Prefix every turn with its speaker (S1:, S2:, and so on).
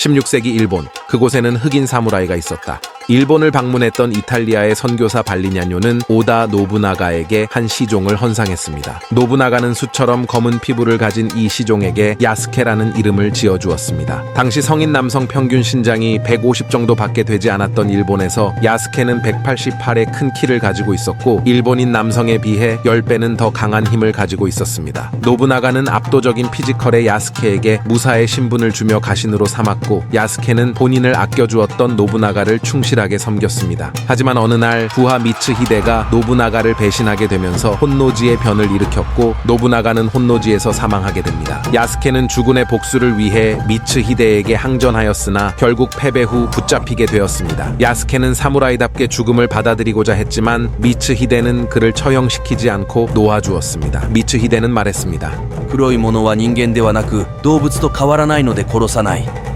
S1: 16세기 일본 그곳에는 흑인 사무라이가 있었다. 일본을 방문했던 이탈리아의 선교사 발리냐뇨는 오다 노부나가에게 한 시종을 헌상했습니다. 노부나가는 수처럼 검은 피부를 가진 이 시종에게 야스케라는 이름을 지어주었습니다. 당시 성인 남성 평균 신장이 150 정도 밖에 되지 않았던 일본에서 야스케는 188의 큰 키를 가지고 있었고 일본인 남성에 비해 10배는 더 강한 힘을 가지고 있었습니다. 노부나가는 압도적인 피지컬의 야스케에게 무사의 신분을 주며 가신으로 삼았고 야스케는 본인을 아껴주었던 노부나가를 충실 하게 섬겼습니다. 하지만 어느 날 부하 미츠 히데가 노부나가를 배신하게 되면서 혼노지의 변을 일으켰고 노부나가는 혼노지에서 사망하게 됩니다. 야스케는 주군의 복수를 위해 미츠 히데에게 항전하였으나 결국 패배 후 붙잡히게 되었습니다. 야스케는 사무라이답게 죽음을 받아들이고자 했지만 미츠 히데는 그를 처형시키지 않고 놓아주었습니다. 미츠 히데는 말했습니다.
S2: 黒いものは人間ではなく動物と変わらないので殺さない